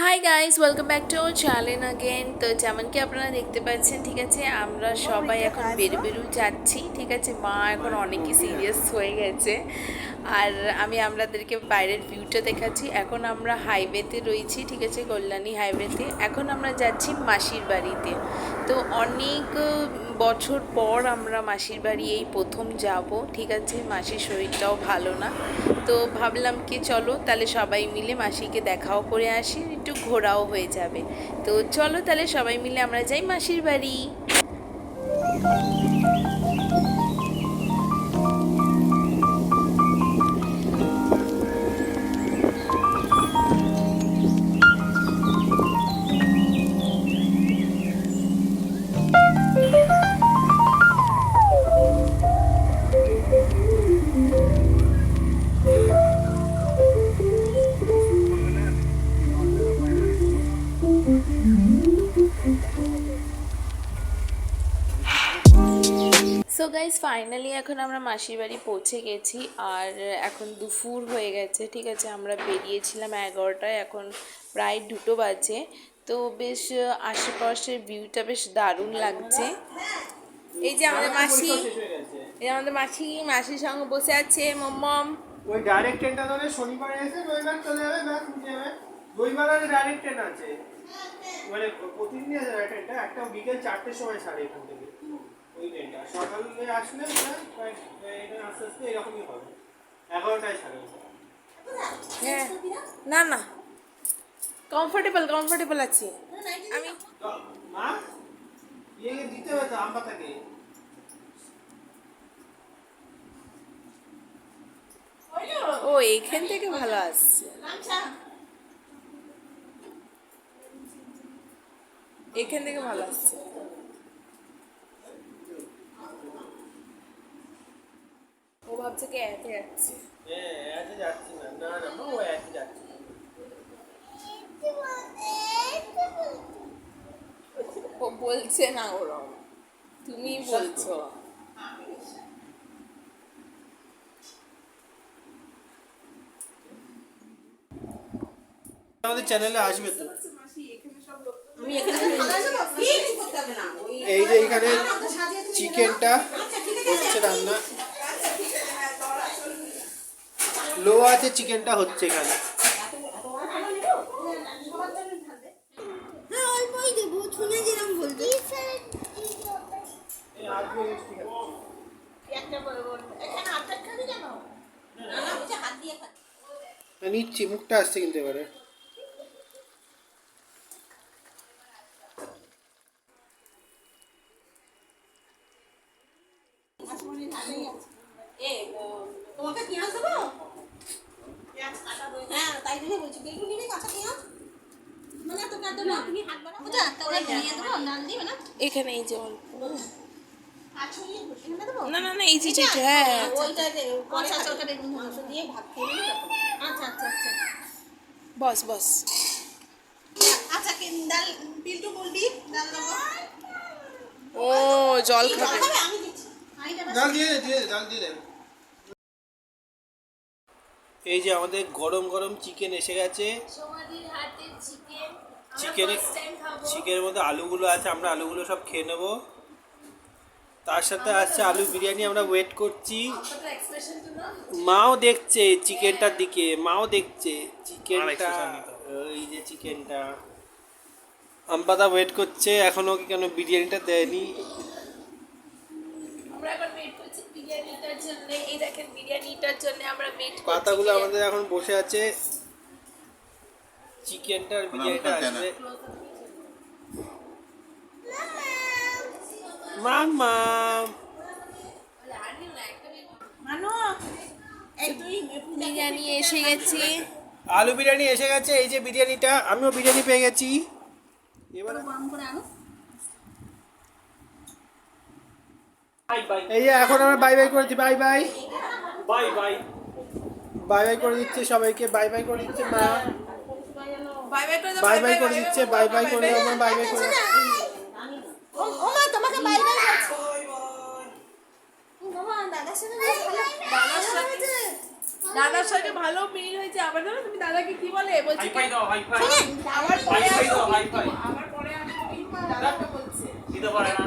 Hi guys welcome back to channel again তো যেমন কি আপনারা দেখতে পাচ্ছেন, ঠিক আছে, আমরা সবাই এখন বেরু বেরু যাচ্ছি, ঠিক আছে? মা এখন অনেকই সিরিয়াস হয়ে গেছে। আর আমি আপনাদেরকে বাইরের ভিউটা দেখাচ্ছি। এখন আমরা হাইওয়েতে রয়েছি, ঠিক আছে, কল্যাণী হাইওয়েতে এখন আমরা যাচ্ছি মাসির বাড়িতে। তো অনেক বছর পর আমরা মাসির বাড়ি এই প্রথম যাব, ঠিক আছে? মাসির শরীরটাও ভালো না। তো ভাবলাম কি চলো, তাহলে সবাই মিলে মাসিকে দেখাও করে আসি, একটু ঘোরাও হয়ে যাবে। তো চলো তাহলে সবাই মিলে আমরা যাই মাসির বাড়ি। সো গাইজ ফাইনালি এখন আমরা মাসির বাড়ি পৌঁছে গেছি আর এখন দুপুর হয়ে গেছে ঠিক আছে? আমরা বেরিয়েছিলাম এগারোটায় এখন প্রায় দুটো বাজে। তো বেশ আশেপাশের ভিউটা বেশ দারুণ লাগছে। এই যে আমাদের মাসি এই আমাদের মাসি মাসির সঙ্গে বসে আছে মম্মম। ওই ডাইরেক্ট ট্রেনটা ধরে শনিবার এসে রবিবার চলে যাবে ব্যাস যাবে। রবিবার আর ডাইরেক্ট ট্রেন আছে। মানে আছে ট্রেনটা একটা বিকেল চারটের সময় ছাড়ে এখান থেকে। ওই ট্রেনটা সকালে আসলে প্রায় প্রায় এখানে আস্তে আস্তে এরকমই হবে। এগারোটায় ছাড়ে। হ্যাঁ। না না। কমফোর্টেবল কমফোর্টেবল আছে। আমি মা? ইয়ে দিতে হবে তো ও এখান থেকে ভালো আসছে। এখান থেকে ভালো আসছে। ভাবছে কি এতে যাচ্ছে। হ্যাঁ এতে যাচ্ছি না না না ও এতে যাচ্ছে না। ও বলছে না ওরম। তুমি বলছো। আমাদের চ্যানেলে আসবে তো। এই যে এখানে চিকেনটা হচ্ছে রান্না। লো আছে চিকেনটা হচ্ছে এখানে। হ্যাঁ নিচ্ছি মুখটা আসছে কিন্তু এবারে। তোমাকে পেঁয়াজ দেবো হ্যাঁ তাই জন্য বলছি বেগুন নিবি কাঁচা পেঁয়াজ মানে তো কাটতে না তুমি হাত বাড়াও বুঝা তাহলে দিয়ে দেবো ডাল দিবে না এখানে এই যে অল্প আর ছড়িয়ে এখানে দেবো না না না এই যে যেটা হ্যাঁ ওইটা কাঁচা চলকা বেগুন মাংস দিয়ে ভাত খেয়ে নিবি তখন। আচ্ছা আচ্ছা আচ্ছা বস বস আচ্ছা কি ডাল পিন্টু বলবি ডাল দেবো ও জল জল খাবে খাবে আমি দিচ্ছি হাঁড়িটা বাস- ডাল দিয়ে দে দিয়ে দে ডাল দিয়ে দে এই যে আমাদের গরম গরম চিকেন এসে গেছে। চিকেনের চিকেনের মধ্যে আলুগুলো আছে আমরা আলুগুলো সব খেয়ে নেব। তার সাথে আসছে আলু বিরিয়ানি আমরা ওয়েট করছি। মাও দেখছে চিকেনটার দিকে মাও দেখছে চিকেনটা এই যে চিকেনটা আমপাতা ওয়েট করছে এখনও কেন বিরিয়ানিটা দেয়নি? আমরা এখন ওয়েট করছি বিরিয়ানিটার জন্য এই দেখেন বিরিয়ানিটার জন্য আমরা ওয়েট করছি পাতাগুলো আমাদের এখন বসে আছে। চিকেনটার বিরিয়ানিটা আসবে। মামা মানো বিরিয়ানি এসে গেছে। আলু বিরিয়ানি এসে গেছে এই যে বিরিয়ানিটা আমিও বিরিয়ানি পেয়ে গেছি। এবার গরম করে আনো এই যে এখন আমরা বাই বাই করেছি bye bye bye bye bye bye করে দিচ্ছে সবাইকে বাই বাই করে দিচ্ছে মা। বাই বাই করে দাও বাই বাই করে দিচ্ছে বাই বাই করে আমার বাই বাই করে তোমাকে বাই বাই দাদার সঙ্গে ভালো মিল হয়েছে আবার জানো তুমি দাদাকে কি বলে? বলছে আবার পরে আবার পরে আসব কিন্তু দাদাকে বলছে। দিতে পারে না।